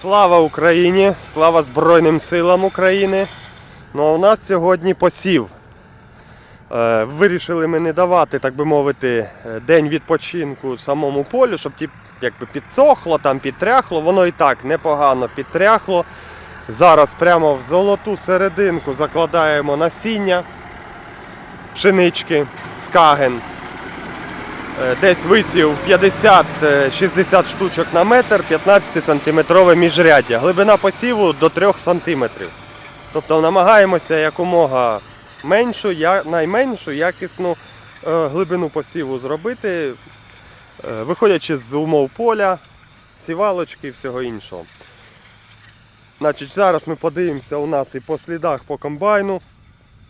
Слава Україні! Слава Збройним силам України! Ну а у нас сьогодні посів. Е, Вирішили ми не давати, так би мовити, е, день відпочинку самому полю, щоб ті, якби підсохло, там підтряхло. Воно і так непогано підтряхло. Зараз прямо в золоту серединку закладаємо насіння пшенички. Е, Десь висів 50-60 штучок на метр, 15 сантиметрове міжряддя. Глибина посіву до 3 сантиметрів. Тобто намагаємося якомога меншу, найменшу якісну е, глибину посіву зробити, е, виходячи з умов поля, сівалочки і всього іншого. Значить, зараз ми подивимося у нас і по слідах по комбайну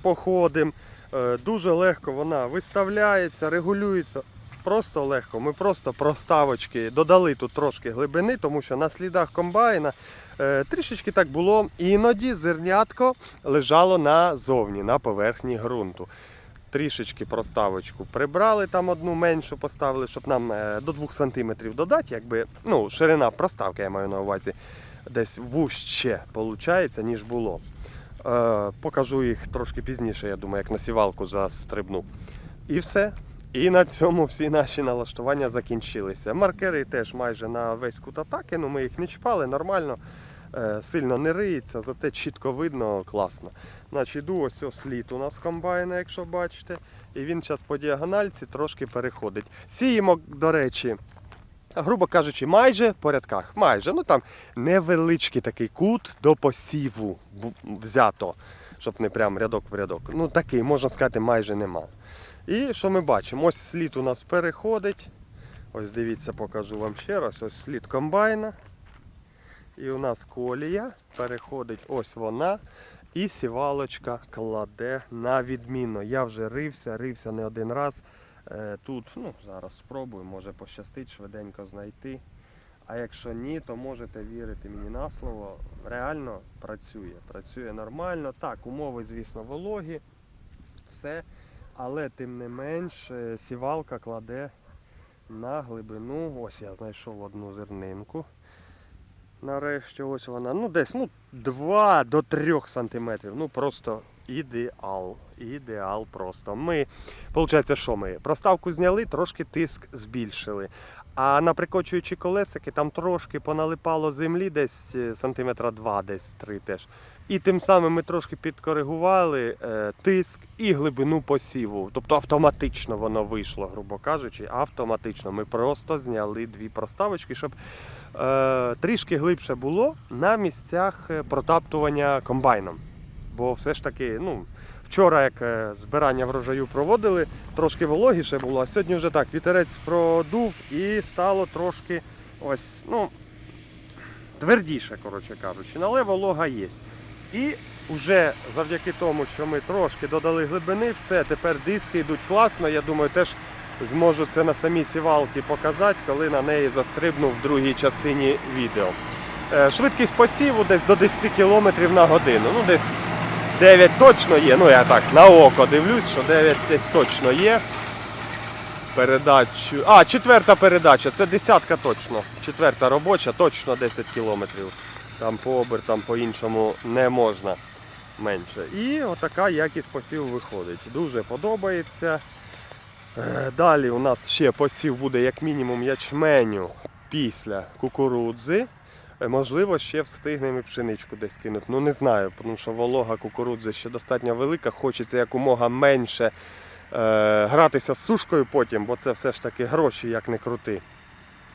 походимо. Е, Дуже легко вона виставляється, регулюється. Просто легко. Ми просто проставочки додали тут трошки глибини, тому що на слідах комбайна е, трішечки так було. Іноді зернятко лежало назовні, на поверхні ґрунту. Трішечки проставочку прибрали, там одну меншу поставили, щоб нам е, до 2 см додати, якби, ну, ширина проставки, я маю на увазі, десь вужче виходить, ніж було. Е, покажу їх трошки пізніше, я думаю, як на сівалку застрибну. І все. І на цьому всі наші налаштування закінчилися. Маркери теж майже на весь кут атаки, ну ми їх не чіпали, нормально, е, сильно не риється, зате чітко видно, класно. Значить, йду ось слід у нас комбайна, якщо бачите. І він зараз по діагональці трошки переходить. Сіємо, до речі, грубо кажучи, майже по рядках. Майже. Ну там невеличкий такий кут до посіву взято, щоб не прям рядок в рядок. Ну такий, можна сказати, майже нема. І що ми бачимо? Ось слід у нас переходить. Ось дивіться, покажу вам ще раз. Ось слід комбайна. І у нас колія переходить, ось вона. І сівалочка кладе на відмінно. Я вже рився, рився не один раз. Е, Тут, ну, зараз спробую, може пощастить швиденько знайти. А якщо ні, то можете вірити мені на слово. Реально працює. Працює нормально. Так, умови, звісно, вологі. Все. Але тим не менш е, сівалка кладе на глибину. Ось я знайшов одну зернинку. Нарешті ось вона. Ну десь ну, 2 до 3 сантиметрів. Ну просто ідеал. Ідеал просто. Ми, виходить, що ми? Проставку зняли, трошки тиск збільшили. А на прикочуючі колесики там трошки поналипало землі, десь е, сантиметра 2, десь 3 теж. І тим самим ми трошки підкоригували е, тиск і глибину посіву. Тобто автоматично воно вийшло, грубо кажучи, автоматично. Ми просто зняли дві проставочки, щоб е, трішки глибше було на місцях е, протаптування комбайном. Бо все ж таки, ну, вчора, як е, збирання врожаю проводили, трошки вологіше було, а сьогодні вже так, вітерець продув і стало трошки ось, ну, твердіше, коротше кажучи, але волога є. І вже завдяки тому, що ми трошки додали глибини, все, тепер диски йдуть класно. Я думаю, теж зможу це на самій сівалці показати, коли на неї застрибну в другій частині відео. Е, Швидкість посіву десь до 10 км на годину. Ну, десь 9 точно є. Ну, я так на око дивлюсь, що 9 десь точно є. Передачу. А, четверта передача, це десятка точно. Четверта робоча, точно 10 кілометрів. Там по обертам по-іншому не можна менше. І отака якість посіву виходить. Дуже подобається. Е, Далі у нас ще посів буде як мінімум ячменю після кукурудзи. Е, Можливо, ще встигнемо і пшеничку десь кинути. Ну не знаю, тому що волога кукурудзи ще достатньо велика. Хочеться якомога менше е, гратися з сушкою потім, бо це все ж таки гроші, як не крути.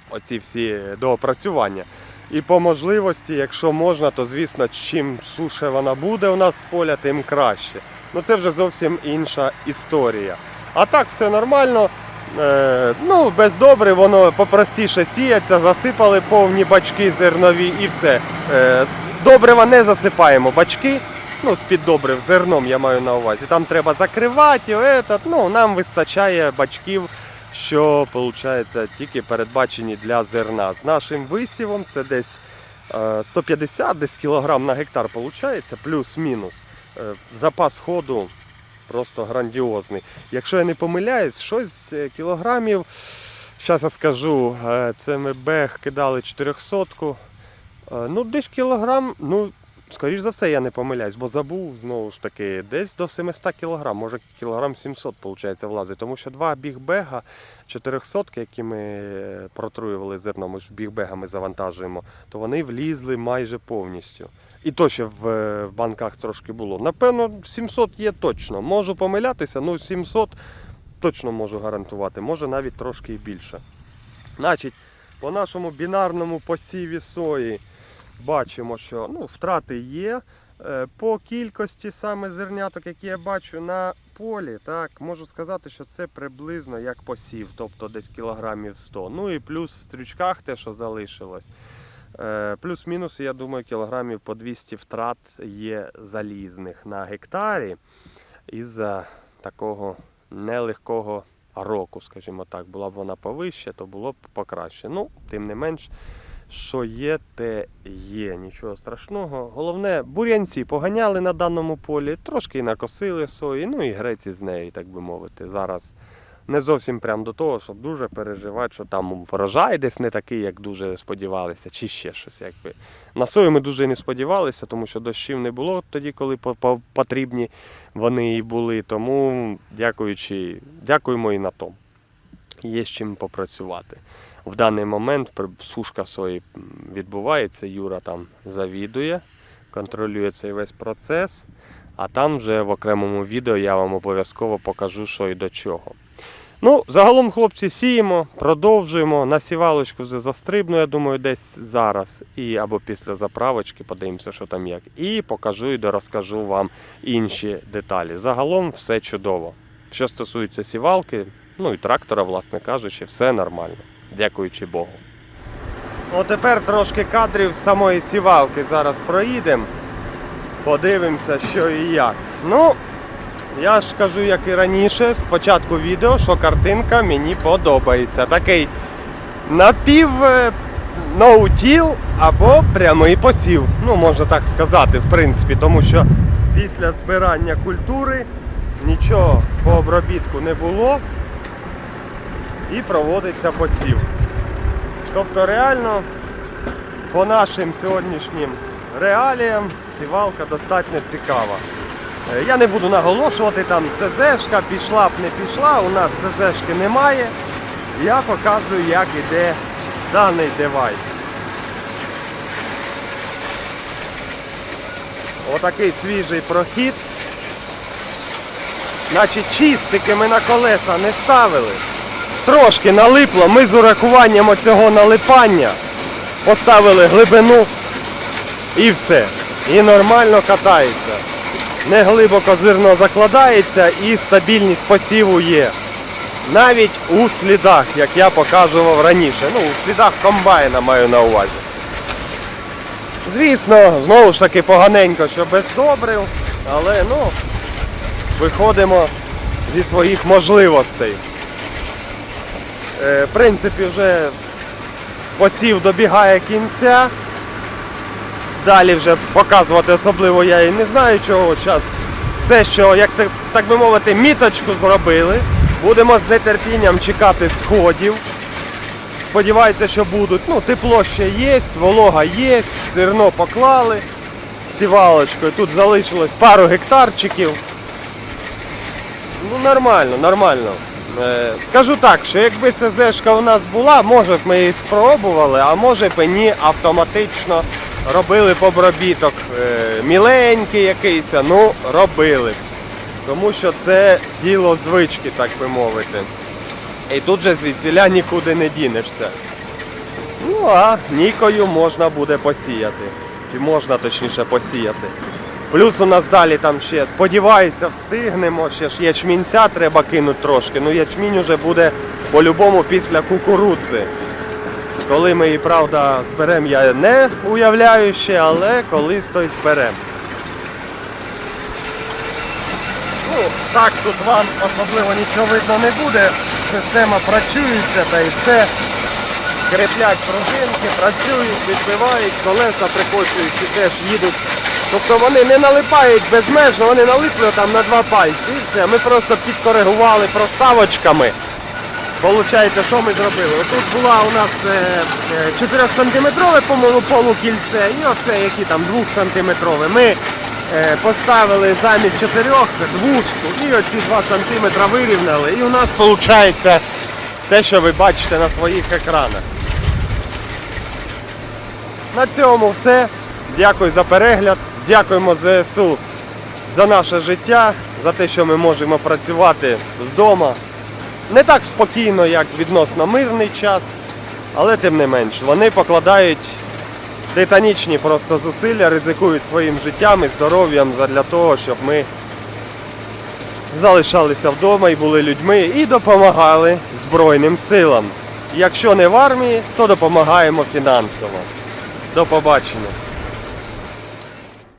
Оці всі доопрацювання. І по можливості, якщо можна, то звісно, чим суше вона буде у нас з поля, тим краще. Ну це вже зовсім інша історія. А так все нормально. Е, ну, без воно попростіше сіється, засипали повні бачки зернові і все. Е, добрива не засипаємо бачки. Ну, з-під добрив зерном я маю на увазі. Там треба закривати, этот, ну, нам вистачає бачків, що виходить, тільки передбачені для зерна. З нашим висівом це десь е, 150 десь кілограм на гектар виходить, плюс-мінус. Е, запас ходу просто грандіозний. Якщо я не помиляюсь, щось е, кілограмів, зараз я скажу, е, це ми бег кидали 400 Е, Ну, десь кілограм, ну, скоріш за все, я не помиляюсь, бо забув знову ж таки, десь до 700 кілограм, може кілограм 700, виходить, влазить. Тому що два бігбега 400, які ми протруювали зерно, ми ж бігбега ми завантажуємо, то вони влізли майже повністю. І то ще в е, банках трошки було. Напевно, 700 є точно. Можу помилятися, ну 700 точно можу гарантувати, може навіть трошки і більше. Значить, по нашому бінарному посіві сої бачимо, що ну, втрати є. Е, По кількості саме зерняток, які я бачу на полі, так, можу сказати, що це приблизно як посів, тобто десь кілограмів 100. Ну і плюс в стрючках те, що залишилось. Е, Плюс-мінус, я думаю, кілограмів по 200 втрат є залізних на гектарі із-за такого нелегкого року, скажімо так. Була б вона повище, то було б покраще. Ну, тим не менш, що є, те є. Нічого страшного. Головне, бур'янці поганяли на даному полі, трошки і накосили сої, ну і греці з нею, так би мовити. Зараз не зовсім прям до того, щоб дуже переживати, що там врожай десь не такий, як дуже сподівалися, чи ще щось. Якби. На сою ми дуже не сподівалися, тому що дощів не було тоді, коли по- по- потрібні вони і були. Тому дякуючи, дякуємо і на тому. Є з чим попрацювати. В даний момент сушка сої відбувається, Юра там завідує, контролює цей весь процес. А там вже в окремому відео я вам обов'язково покажу, що і до чого. Ну, загалом, хлопці, сіємо, продовжуємо. На сівалочку вже застрибну, я думаю, десь зараз. І або після заправочки, подивимося, що там як. І покажу і дорозкажу вам інші деталі. Загалом все чудово. Що стосується сівалки, ну і трактора, власне кажучи, все нормально. Дякуючи Богу. Ну, тепер трошки кадрів з самої сівалки зараз проїдемо. Подивимося, що і як. Ну, я ж кажу, як і раніше, спочатку відео, що картинка мені подобається. Такий напів е, ноутіл або прямий посів. Ну, можна так сказати, в принципі, тому що після збирання культури нічого по обробітку не було і проводиться посів. Тобто реально по нашим сьогоднішнім реаліям сівалка достатньо цікава. Е, Я не буду наголошувати, там ЦЗшка пішла б не пішла, у нас ЦЗшки немає. Я показую, як іде даний девайс. Отакий свіжий прохід. Значить, чистики ми на колеса не ставили. Трошки налипло, ми з урахуванням оцього налипання поставили глибину і все. І нормально катається. Не глибоко зерно закладається і стабільність посіву є. Навіть у слідах, як я показував раніше. Ну, у слідах комбайна маю на увазі. Звісно, знову ж таки поганенько, що без добрив, але ну, виходимо зі своїх можливостей. Е, в принципі, вже посів добігає кінця. Далі вже показувати особливо я і не знаю чого. Зараз все, що, як так, би мовити, міточку зробили. Будемо з нетерпінням чекати сходів. Сподіваюся, що будуть. Ну, тепло ще є, волога є, зерно поклали сівалочкою. Тут залишилось пару гектарчиків. Ну, нормально, нормально. Е, скажу так, що якби ЦЗшка у нас була, може б ми її спробували, а може б і ні, автоматично робили б обробіток. Е, міленький якийсь, ну робили. Тому що це діло звички, так би мовити. І тут же звідсіля нікуди не дінешся. Ну а нікою можна буде посіяти. Чи можна точніше посіяти. Плюс у нас далі там ще, сподіваюся, встигнемо. Ще ж ячмінця треба кинути трошки. Ну ячмінь уже буде по-любому після кукурудзи. Коли ми її, правда, зберемо, я не уявляю ще, але колись то й зберемо. Ну, так тут вам особливо нічого видно не буде. Система працюється та і все. Скріплять пружинки, працюють, відбивають, колеса прикочуючи теж їдуть. Тобто вони не налипають безмежно, вони налипли там на два пальці. І все. Ми просто підкоригували проставочками Получається, що ми зробили? Тут була у нас 4 сантиметрове, полукільце і оце, які там 2 сантиметрове. Ми е, поставили замість 4 двушку і оці 2 сантиметра вирівняли. І у нас виходить те, що ви бачите на своїх екранах. На цьому все. Дякую за перегляд. Дякуємо ЗСУ за наше життя, за те, що ми можемо працювати вдома. Не так спокійно, як відносно мирний час, але тим не менш, вони покладають титанічні просто зусилля, ризикують своїм життям і здоров'ям для того, щоб ми залишалися вдома і були людьми і допомагали Збройним силам. Якщо не в армії, то допомагаємо фінансово. До побачення.